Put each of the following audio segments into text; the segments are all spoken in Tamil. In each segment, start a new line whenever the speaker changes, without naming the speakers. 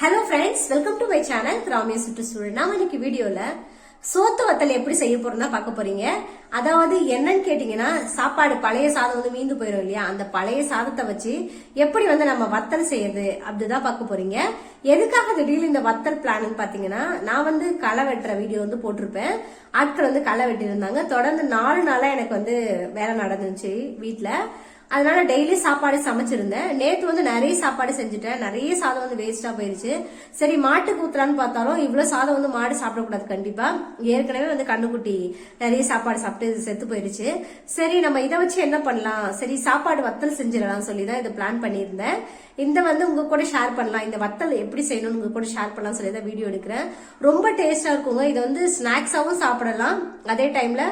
Hello friends welcome to my channel கிராமிய சுற்றுச்சூழல் நாம இன்னைக்கு வீடியோவில் சோத்து வத்தல் எப்படி செய்ய போறோம் பார்க்க போறீங்க. அதாவது என்னன்னு கேட்டீங்கன்னா சாப்பாடு பழைய சாதம் வந்து மீந்து போயிடும் இல்லையா? அந்த பழைய சாதத்தை வச்சு எப்படி வந்து நம்ம வத்தல் செய்யறது அப்படிதான் பார்க்க போறீங்க. எதுக்காக திடீர்னு இந்த வத்தல் பிளான் பாத்தீங்கன்னா நான் வந்து களை வெட்டுற வீடியோ வந்து போட்டிருப்பேன். ஆட்கள் வந்து களை வெட்டியிருந்தாங்க. தொடர்ந்து நாலு நாளா எனக்கு வந்து வேலை நடந்துச்சு வீட்டில் அதனால டெய்லி சாப்பாடு சமைச்சிருந்தேன். நேத்து வந்து நிறைய சாப்பாடு செஞ்சுட்டேன். நிறைய சாதம் வந்து வேஸ்டா போயிருச்சு. சரி மாட்டுக்கு ஊத்துறான்னு பார்த்தாலும் இவ்வளவு சாதம் வந்து மாடு சாப்பிடக்கூடாது கண்டிப்பா. ஏற்கனவே வந்து கண்ணுக்குட்டி நிறைய சாப்பாடு சாப்பிட்டு செத்து போயிருச்சு. சரி நம்ம இதை வச்சு என்ன பண்ணலாம்? சரி சாப்பாடு வத்தல் செஞ்சிடலாம் சொல்லி தான் இதை பிளான் பண்ணியிருந்தேன். இந்த வந்து உங்க கூட ஷேர் பண்ணலாம். இந்த வத்தல் எப்படி செய்யணும்னு உங்க கூட ஷேர் பண்ணலாம் சொல்லி தான் வீடியோ எடுக்கிறேன். ரொம்ப டேஸ்டா இருக்குங்க. இதை வந்து ஸ்நாக்ஸாவும் சாப்பிடலாம். அதே டைம்ல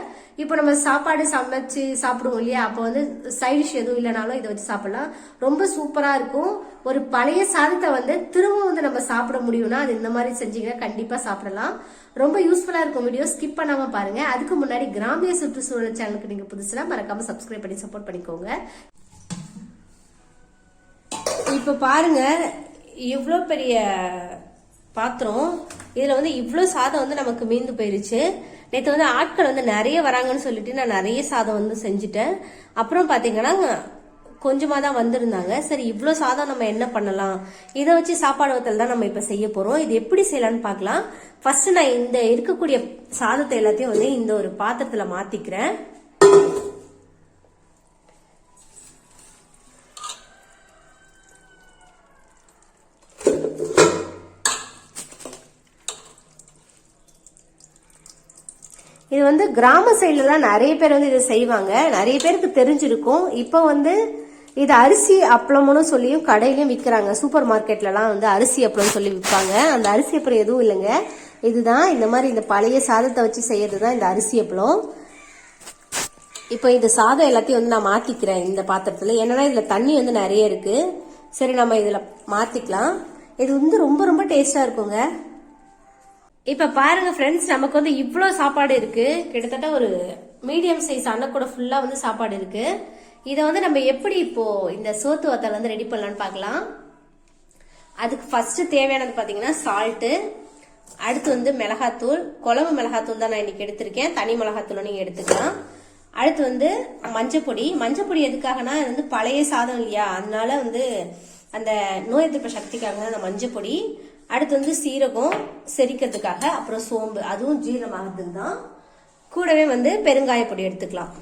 இப்போ நம்ம சாப்பாடு சமைச்சு சாப்பிடுவோம் இல்லையா? அப்போ வந்து சைடிஷ் எதுவும் இல்லைனாலும் இதை வச்சு சாப்பிடலாம். ரொம்ப சூப்பராக இருக்கும். ஒரு பழைய சாதத்தை வந்து திரும்ப வந்து நம்ம சாப்பிட முடியும்னா அது இந்த மாதிரி செஞ்சீங்கன்னா கண்டிப்பாக சாப்பிடலாம். ரொம்ப யூஸ்ஃபுல்லாக இருக்கும் வீடியோ ஸ்கிப் பண்ணாமல் பாருங்க. அதுக்கு முன்னாடி கிராமிய சுற்றுச்சூழல் சேனலுக்கு நீங்கள் புதுசுனா மறக்காம சப்ஸ்கிரைப் பண்ணி சப்போர்ட் பண்ணிக்கோங்க. இப்போ பாருங்க இவ்வளோ பெரிய பாத்திரம். இதுல வந்து இவ்வளோ சாதம் வந்து நமக்கு மீந்து போயிருச்சு. நேற்று வந்து ஆட்கள் வந்து நிறைய வராங்கன்னு சொல்லிட்டு நான் நிறைய சாதம் வந்து செஞ்சுட்டேன். அப்புறம் பாத்தீங்கன்னா கொஞ்சமாக தான் வந்திருந்தாங்க. சரி இவ்வளோ சாதம் நம்ம என்ன பண்ணலாம்? இதை வச்சு சாப்பாடு வத்தல் தான் நம்ம இப்போ செய்ய போகிறோம் இது எப்படி செய்யலான்னு பார்க்கலாம் ஃபர்ஸ்ட் நான் இந்த இருக்கக்கூடிய சாதத்தை எல்லாத்தையும் வந்து இந்த ஒரு பாத்திரத்தில் மாற்றிக்கிறேன் இது வந்து கிராம சைட்லலாம் நிறைய பேர் வந்து இதை செய்வாங்க. நிறைய பேருக்கு தெரிஞ்சிருக்கும். இப்போ வந்து இது அரிசி அப்பளம்னு சொல்லியும் கடையிலையும் விற்கிறாங்க சூப்பர் மார்க்கெட்லலாம் வந்து அரிசி அப்பளம் சொல்லி விற்பாங்க. அந்த அரிசி அப்பளம் எதுவும் இல்லைங்க. இதுதான் இந்த மாதிரி இந்த பழைய சாதத்தை வச்சு செய்யறது தான் இந்த அரிசி அப்பளம். இப்போ இந்த சாதம் எல்லாத்தையும் வந்து நான் மாத்திக்கிறேன் இந்த பாத்திரத்துல. என்னன்னா இதுல தண்ணி வந்து நிறைய இருக்கு. சரி நம்ம இதுல மாத்திக்கலாம். இது வந்து ரொம்ப ரொம்ப டேஸ்டா இருக்குங்க. இப்ப பாருங்க ஃப்ரெண்ட்ஸ் நமக்கு வந்து இவ்வளோ சாப்பாடு இருக்கு. கிட்டத்தட்ட ஒரு மீடியம் சைஸ் அன்னக்கூட ஃபுல்லா வந்து சாப்பாடு இருக்கு. இதை வந்து நம்ம எப்படி இப்போ இந்த சோத்து வத்தல் வந்து ரெடி பண்ணலாம்னு பார்க்கலாம் அதுக்கு ஃபர்ஸ்ட் தேவையானது பார்த்தீங்கன்னா சால்ட்டு அடுத்து வந்து மிளகாத்தூள் குழம்பு மிளகாத்தூள் தான் நான் இன்னைக்கு எடுத்திருக்கேன். தனி மிளகாத்தூள் நீங்க எடுத்துக்கலாம். அடுத்து வந்து மஞ்சப்பொடி. மஞ்சப்பொடி எதுக்காகனா இது வந்து பழைய சாதம் இல்லையா? அதனால வந்து அந்த நோய் எதிர்ப்பு சக்திக்காக அந்த மஞ்சப்பொடி. அடுத்து வந்து சீரகம் செரிக்கிறதுக்காக அப்புறம் சோம்பு. அதுவும் ஜீரணமாகிறதுக்கு தான் கூடவே வந்து பெருங்காய பொடி எடுத்துக்கலாம்.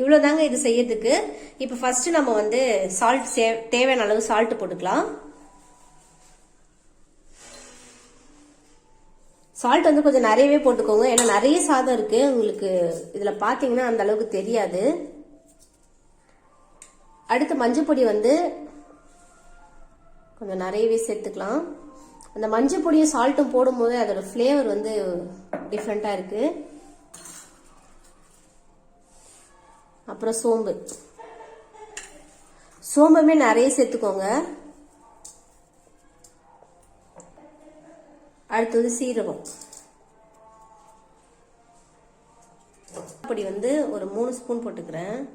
இவ்வளவுதாங்க இது செய்யறதுக்கு. இப்போ ஃபஸ்ட்டு நம்ம வந்து சால்ட் சே தேவையான அளவு சால்ட் போட்டுக்கலாம். சால்ட் வந்து கொஞ்சம் நிறையவே போட்டுக்கோங்க. ஏன்னா நிறைய சாதம் இருக்குது உங்களுக்கு இதில் பார்த்தீங்கன்னா அந்த அளவுக்கு தெரியாது. அடுத்து மஞ்சள் பொடி வந்து கொஞ்சம் நிறையவே சேர்த்துக்கலாம். அந்த மஞ்சள் பொடியும் சால்ட்டும் போடும்போது அதோட ஃப்ளேவர் வந்து டிஃப்ரெண்ட்டாக இருக்கு. அப்புறம் சோம்பு. சோம்புமே நிறைய சேர்த்துக்கோங்க. அடுத்தது சீரகம். அப்படி வந்து ஒரு மூணு ஸ்பூன் போட்டுக்கிறேன்.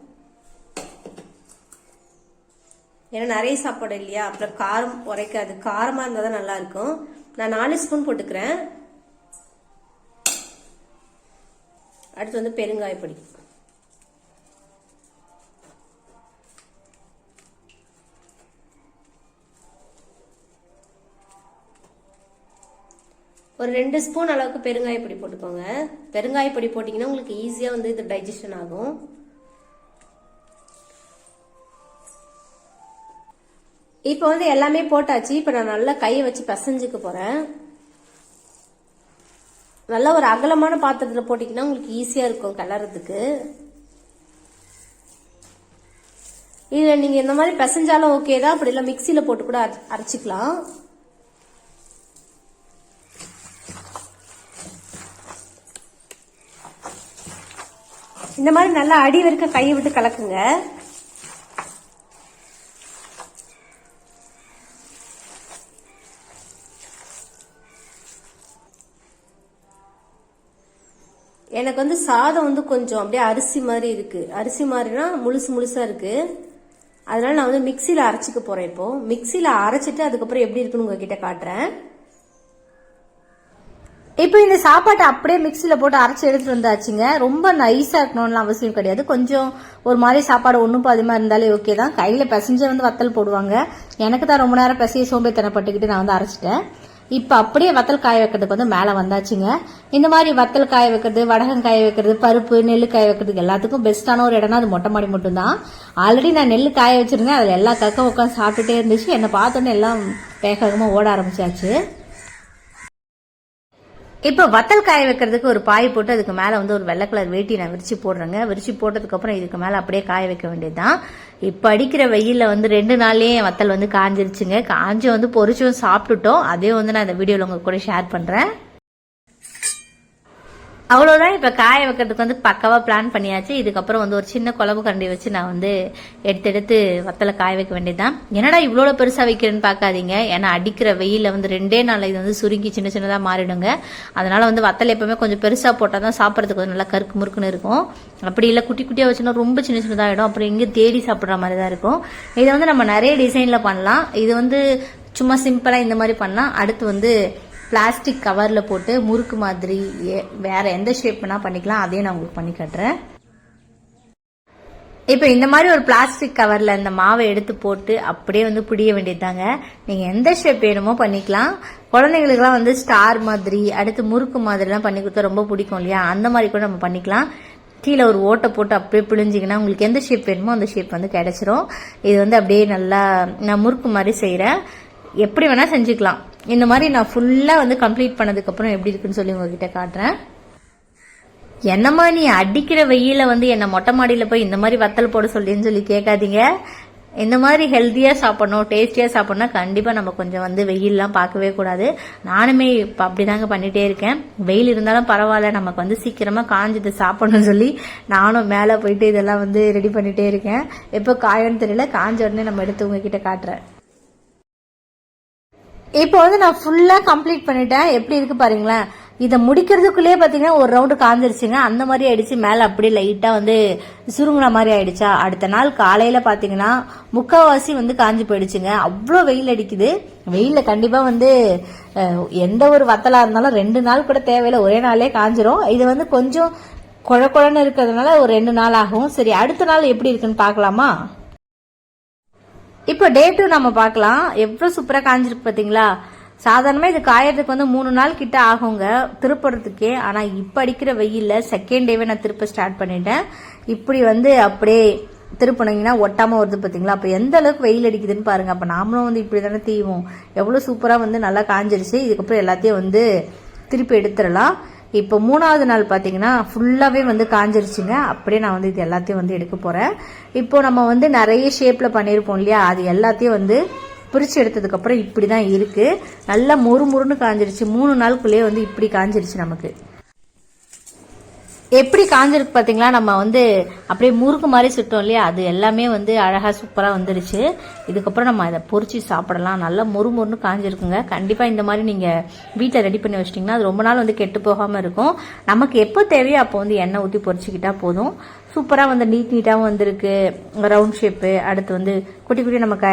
ஏன்னா நிறைய சாப்பாடு இல்லையா? அப்புறம் காரம் உரைக்காது. காரமாக இருந்தால் தான் நல்லாயிருக்கும் நான் நாலு ஸ்பூன் போட்டுக்கிறேன். அடுத்து வந்து பெருங்காய பொடி. ஒரு ரெண்டு ஸ்பூன் அளவுக்கு பெருங்காய பொடி போட்டுக்கோங்க. பெருங்காய பொடி போட்டிங்கன்னா உங்களுக்கு ஈஸியாக வந்து இது டைஜஷன் ஆகும். இப்போ வந்து எல்லாமே போட்டாச்சு. இப்போ நான் நல்லா கையை வச்சு பிசைஞ்சுக்க போகிறேன் நல்லா ஒரு அகலமான பாத்திரத்தில் போட்டிங்கன்னா உங்களுக்கு ஈஸியாக இருக்கும் கிளறதுக்கு இதில் நீங்கள் இந்த மாதிரி பிசைஞ்சாலும் ஓகே தான். அப்படி இல்லை மிக்சியில் போட்டு கூட அரைச்சிக்கலாம். இந்த மாதிரி நல்லா அடி வரைக்கும் கையை விட்டு கலக்குங்க. எனக்கு வந்து சாதம் வந்து கொஞ்சம் அப்படியே அரிசி மாதிரி இருக்குது அரிசி மாதிரினா முழுசு முழுசாக இருக்குது
அதனால் நான் வந்து மிக்சியில் அரைச்சிக்க போகிறேன் இப்போது மிக்சியில் அரைச்சிட்டு அதுக்கப்புறம் எப்படி இருக்குன்னு உங்ககிட்ட காட்டுறேன். இப்போ இந்த சாப்பாட்டை அப்படியே மிக்சியில் போட்டு அரைச்சி எடுத்துட்டு வந்தாச்சுங்க. ரொம்ப நைஸாக இருக்கணும்னு அவசியம் கிடையாது. கொஞ்சம் ஒரு மாதிரி சாப்பாடு ஒன்றும் பாதிமா இருந்தாலே ஓகே தான். கையில் பிசைஞ்ச வந்து வத்தல் போடுவாங்க. எனக்கு தான் ரொம்ப நேரம் பிசைய சோம்பேத்தனப்பட்டுக்கிட்டு நான் வந்து அரைச்சிட்டேன். இப்போ அப்படியே வத்தல் காய வைக்கிறதுக்கு வந்து மேலே வந்தாச்சுங்க. இந்த மாதிரி வத்தல் காய வைக்கிறது வடகம் காய வைக்கிறது பருப்பு நெல் காய வைக்கிறதுக்கு எல்லாத்துக்கும் பெஸ்ட்டான ஒரு இடம்னா அது மொட்டை மாடி மட்டும்தான். ஆல்ரெடி நான் நெல் காய வச்சிருந்தேன். அதில் எல்லா கக்கம் உட்காந்து சாப்பிட்டுட்டே இருந்துச்சு. என்னை பார்த்தோன்னே எல்லாம் வேகமாக ஓட ஆரம்பிச்சாச்சு. இப்போ வத்தல் காய வைக்கிறதுக்கு ஒரு பாய் போட்டு அதுக்கு மேலே வந்து ஒரு வெள்ளை கலர் வேட்டி நான் விரிச்சு போடுறேங்க. விரிச்சு போட்டதுக்கப்புறம் இதுக்கு மேலே அப்படியே காய வைக்க வேண்டியதுதான். இப்போ அடிக்கிற வெயிலில் வந்து ரெண்டு நாள்லேயே வத்தல் வந்து காஞ்சிருச்சுங்க. காஞ்சி வந்து பொரிச்சும் சாப்பிட்டுட்டோம். அதே வந்து நான் இந்த வீடியோவில் உங்க கூட ஷேர் பண்ணுறேன் அவ்வளோதான் இப்போ காய வைக்கிறதுக்கு வந்து பக்காவாக பிளான் பண்ணியாச்சு. இதுக்கப்புறம் வந்து ஒரு சின்ன குழம்பு கரண்டி வச்சு நான் வந்து எடுத்து எடுத்து வத்தலை காய வைக்க வேண்டியதுதான். என்னடா இவ்வளோ பெருசாக வைக்கிறேன்னு பார்க்காதீங்க. ஏன்னா அடிக்கிற வெயிலில் வந்து ரெண்டே நாளில் இது வந்து சுருங்கி சின்ன சின்னதாக மாறிடுங்க. அதனால் வந்து வத்தல் எப்பவுமே கொஞ்சம் பெருசாக போட்டால் தான் சாப்பிட்றதுக்கு கொஞ்சம் நல்லா கருக்கு முறுக்குன்னு இருக்கும். அப்படி இல்லை குட்டி குட்டியாக வச்சோன்னா ரொம்ப சின்ன சின்னதாக ஆகிடும் அப்புறம் எங்கே தேடி சாப்பிட்ற மாதிரி தான் இருக்கும். இதை வந்து நம்ம நிறைய டிசைனில் பண்ணலாம். இது வந்து சும்மா சிம்பிளாக இந்த மாதிரி பண்ணலாம். அடுத்து வந்து பிளாஸ்டிக் கவரில் போட்டு முறுக்கு மாதிரி ஏ- எந்த ஷேப் வேணால் பண்ணிக்கலாம். அதையும் நான் உங்களுக்கு பண்ணி காட்டுறேன். இப்போ இந்த மாதிரி ஒரு பிளாஸ்டிக் கவரில் இந்த மாவை எடுத்து போட்டு அப்படியே வந்து பிடிய வேண்டியதுதாங்க. நீங்கள் எந்த ஷேப் வேணுமோ பண்ணிக்கலாம். குழந்தைங்களுக்குலாம் வந்து ஸ்டார் மாதிரி அடுத்து முறுக்கு மாதிரிலாம் பண்ணி கொடுத்தா ரொம்ப பிடிக்கும் இல்லையா? அந்த மாதிரி கூட நம்ம பண்ணிக்கலாம். கீழே ஒரு ஓட்டை போட்டு அப்படியே பிழிஞ்சிங்கன்னா உங்களுக்கு எந்த ஷேப் வேணுமோ அந்த ஷேப் வந்து கிடைச்சிரும். இது வந்து அப்படியே நல்லா நான் முறுக்கு மாதிரி செய்கிறேன் எப்படி வேணால் செஞ்சுக்கலாம். இந்த மாதிரி நான் ஃபுல்லாக வந்து கம்ப்ளீட் பண்ணதுக்கப்புறம் எப்படி இருக்குன்னு சொல்லி உங்ககிட்ட காட்டுறேன். என்னம்மா நீ அடிக்கிற வெயில வந்து என்ன மொட்டை மாடியில் போய் இந்த மாதிரி வத்தல் போட சொல்லின்னு சொல்லி கேட்காதீங்க. இந்த மாதிரி ஹெல்த்தியாக சாப்பிடணும் டேஸ்டியாக சாப்பிட்ணும் கண்டிப்பாக நம்ம கொஞ்சம் வந்து வெயிலெலாம் பார்க்கவே கூடாது. நானுமே இப்போ அப்படிதாங்க பண்ணிகிட்டே இருக்கேன். வெயில் இருந்தாலும் பரவாயில்ல நமக்கு வந்து சீக்கிரமாக காஞ்சது சாப்பிடணும்னு சொல்லி நானும் மேலே போயிட்டு இதெல்லாம் வந்து ரெடி பண்ணிகிட்டே இருக்கேன். எப்போ காயன்னு தெரியல காஞ்ச உடனே நம்ம எடுத்து உங்ககிட்ட காட்டுறேன். இப்போ வந்து நான் ஃபுல்லாக கம்ப்ளீட் பண்ணிட்டேன். எப்படி இருக்கு பாருங்களேன். இதை முடிக்கிறதுக்குள்ளேயே பார்த்தீங்கன்னா ஒரு ரவுண்டு காஞ்சிருச்சுங்க. அந்த மாதிரி ஆயிடுச்சு. மேலே அப்படியே லைட்டாக வந்து சுருங்குன மாதிரி ஆயிடுச்சா? அடுத்த நாள் காலையில் பார்த்தீங்கன்னா முக்கால்வாசி வந்து காஞ்சி போயிடுச்சுங்க. அவ்வளோ வெயில் அடிக்குது. வெயிலில் கண்டிப்பாக வந்து எந்த ஒரு வத்தலாக இருந்தாலும் ரெண்டு நாள் கூட தேவையில்லை. ஒரே நாளே காஞ்சிரும். இது வந்து கொஞ்சம் குழ குழன்னு இருக்கிறதுனால ஒரு ரெண்டு நாள் ஆகும். சரி அடுத்த நாள் எப்படி இருக்குன்னு பார்க்கலாமா? இப்போ டே டூ நம்ம பார்க்கலாம். எவ்வளோ சூப்பராக காஞ்சிருக்கு பார்த்தீங்களா? சாதாரணமாக இது காயறதுக்கு வந்து மூணு நாள் கிட்ட ஆகுங்க. திருப்புறதுக்கே. ஆனால் இப்போ அடிக்கிற வெயிலில் செகண்ட் டேவே நான் திருப்ப ஸ்டார்ட் பண்ணிட்டேன். இப்படி வந்து அப்படியே திருப்பினீங்கன்னா ஒட்டாமல் வருது பார்த்தீங்களா? அப்போ எந்த அளவுக்கு வெயில் அடிக்குதுன்னு பாருங்க. அப்போ நாமளும் வந்து இப்படி தானே தீவோம். எவ்வளோ சூப்பராக வந்து நல்லா காஞ்சிருச்சு. இதுக்கப்புறம் எல்லாத்தையும் வந்து திருப்பி எடுத்துடலாம். இப்போ மூணாவது நாள் பார்த்தீங்கன்னா ஃபுல்லாகவே வந்து காஞ்சிருச்சுங்க. அப்படியே நான் வந்து இது எல்லாத்தையும் வந்து எடுக்க போகிறேன் இப்போ நம்ம வந்து நிறைய ஷேப்பில் பண்ணியிருப்போம் இல்லையா? அது எல்லாத்தையும் வந்து பிரித்து எடுத்ததுக்கப்புறம் இப்படி தான் இருக்குது நல்லா மொறு மொறுன்னு காஞ்சிருச்சு. மூணு நாளுக்குள்ளேயே வந்து இப்படி காஞ்சிருச்சு நமக்கு. எப்படி காஞ்சிருக்கு பார்த்தீங்களா நம்ம வந்து அப்படியே முறுக்கு மாதிரி சுட்டோம் இல்லையா? அது எல்லாமே வந்து அழகாக சூப்பராக வந்துருச்சு. இதுக்கப்புறம் நம்ம அதை பொறிச்சு சாப்பிடலாம். நல்லா மொறு மொறுன்னு காஞ்சிருக்குங்க. கண்டிப்பாக இந்த மாதிரி நீங்கள் வீட்டில் ரெடி பண்ணி வச்சிட்டிங்கன்னா அது ரொம்ப நாள் வந்து கெட்டு போகாமல் இருக்கும். நமக்கு எப்போ தேவையோ அப்போ வந்து எண்ணெய் ஊற்றி பொரிச்சுக்கிட்டா போதும். சூப்பராக வந்து நீட் நீட்டாகவும் வந்திருக்கு. ரவுண்ட் ஷேப்பு அடுத்து வந்து குட்டி குட்டி நம்ம க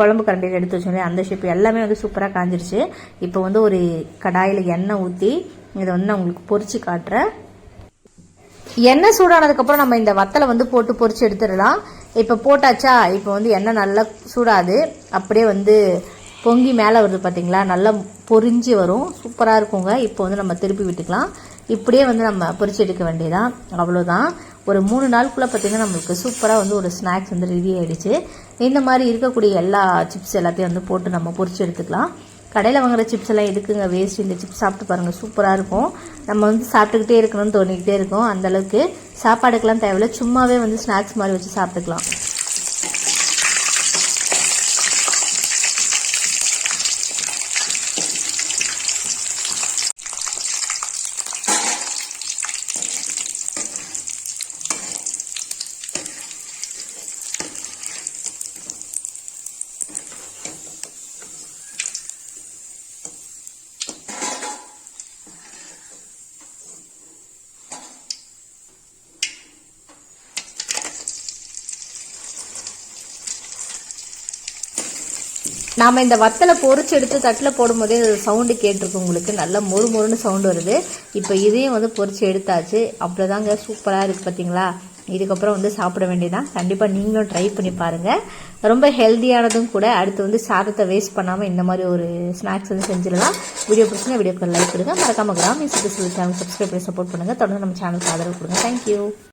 குழம்பு கரண்டியில் எடுத்து வச்சோம் இல்லையா அந்த ஷேப்பு எல்லாமே வந்து சூப்பராக காஞ்சிருச்சு. இப்போ வந்து ஒரு கடாயில் எண்ணெய் ஊற்றி இதை வந்து நான் உங்களுக்கு பொறிச்சு காட்டுறேன். எண்ணெய் சூடானதுக்கப்புறம் நம்ம இந்த வத்தலை வந்து போட்டு பொறிச்சு எடுத்துடலாம். இப்போ போட்டாச்சா? இப்போ வந்து எண்ணெய் நல்லா சூடாது. அப்படியே வந்து பொங்கி மேலே வருது பார்த்தீங்களா நல்லா பொறிஞ்சு வரும். சூப்பராக இருக்குங்க. இப்போ வந்து நம்ம திருப்பி விட்டுக்கலாம். இப்படியே வந்து நம்ம பொறிச்சு எடுக்க வேண்டியதான் அவ்வளோதான் ஒரு மூணு நாளுக்குள்ளே பார்த்தீங்கன்னா நம்மளுக்கு சூப்பராக வந்து ஒரு ஸ்நாக்ஸ் வந்து ரெடி ஆகிடுச்சு இந்த மாதிரி இருக்கக்கூடிய எல்லா சிப்ஸ் எல்லாத்தையும் வந்து போட்டு நம்ம பொறிச்சு எடுத்துக்கலாம். கடையில் வாங்குற சிப்ஸ் எல்லாம் எதுக்குங்க? வேஸ்ட் இந்த சிப்ஸ் சாப்பிட்டு பாருங்கள் சூப்பராக இருக்கும். நம்ம வந்து சாப்பிட்டுக்கிட்டே இருக்கணும்னு தோணிக்கிட்டே இருக்கும். அந்த அளவுக்கு சாப்பாடுக்கெல்லாம் தேவையில்ல. சும்மாவே வந்து ஸ்நாக்ஸ் மாதிரி வச்சு சாப்பிட்டுக்கலாம். நாம் இந்த வத்தலை பொரிச்சு எடுத்து தட்டில் போடும்போதே சவுண்டு கேட்டிருக்கு உங்களுக்கு. நல்ல மொறு மொறுன்னு சவுண்டு வருது. இப்போ இதையும் வந்து பொறிச்சு எடுத்தாச்சு. அவ்வளோதாங்க சூப்பராக இருக்குது பார்த்தீங்களா இதுக்கப்புறம் வந்து சாப்பிட வேண்டியதான் கண்டிப்பாக நீங்களும் ட்ரை பண்ணி பாருங்கள் ரொம்ப ஹெல்த்தியானதும் கூட. அடுத்து வந்து சாதத்தை வேஸ்ட் பண்ணாமல் இந்த மாதிரி ஒரு ஸ்நாக்ஸ் வந்து செஞ்சிடலாம். வீடியோ பிடிச்சினா வீடியோக்கு லைக் கொடுங்க. மறக்காம கிராமிய சுற்றுச்சூழல் சேனல் சப்ஸ்கிரைப் பண்ணி சப்போர்ட் பண்ணுங்கள் தொடர்ந்து நம்ம சேனலுக்கு ஆதரவு கொடுங்க. தேங்க்யூ